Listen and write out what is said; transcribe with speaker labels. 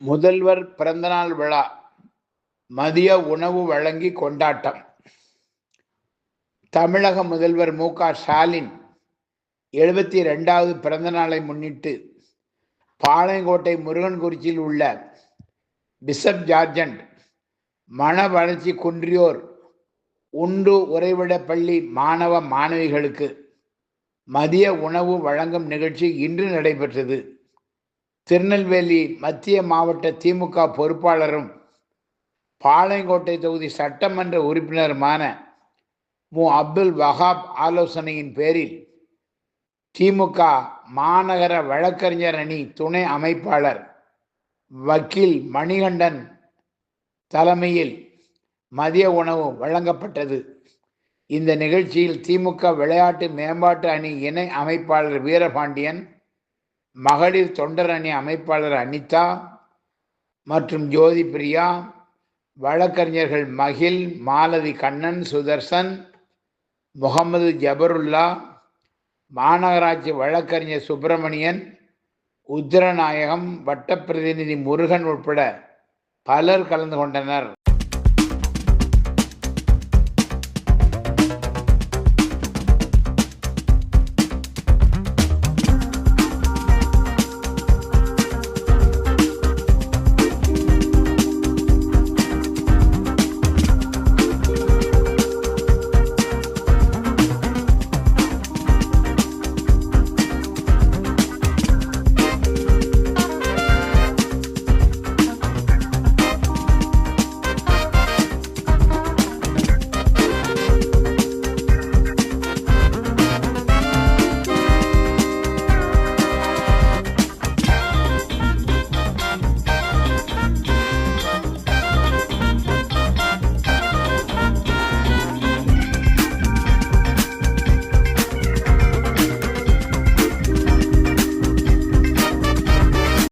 Speaker 1: முதல்வர் பிறந்தநாள் விழா மதிய உணவு வழங்கி கொண்டாட்டம். தமிழக முதல்வர் மு க ஸ்டாலின் எழுபத்தி ரெண்டாவது பிறந்தநாளை முன்னிட்டு பாளையங்கோட்டை முருகன்குறிச்சியில் உள்ள பிஷப் ஜார்ஜண்ட் மன வளர்ச்சி குன்றியோர் உண்டு உறைவிட பள்ளி மாணவ மாணவிகளுக்கு மதிய உணவு வழங்கும் நிகழ்ச்சி இன்று நடைபெற்றது. திருநெல்வேலி மத்திய மாவட்ட திமுக பொறுப்பாளரும் பாளையங்கோட்டை தொகுதி சட்டமன்ற உறுப்பினருமான மு. அப்துல் வஹாப் ஆலோசனையின் பேரில் திமுக மாநகர வழக்கறிஞர் அணி துணை அமைப்பாளர் வக்கீல் மணிகண்டன் தலைமையில் மதிய உணவு வழங்கப்பட்டது. இந்த நிகழ்ச்சியில் திமுக விளையாட்டு மேம்பாட்டு அணி இணை அமைப்பாளர் வீரபாண்டியன் மகளிர் தொண்டர் அணி அமைப்பாளர் அனிதா மற்றும் ஜோதி பிரியா வழக்கறிஞர்கள் மகில் மாலதி கண்ணன் சுதர்சன் முகமது ஜபருல்லா மாநகராட்சி வழக்கறிஞர் சுப்பிரமணியன் உத்திரநாயகம் வட்ட பிரதிநிதி முருகன் உட்பட பலர் கலந்து கொண்டனர்.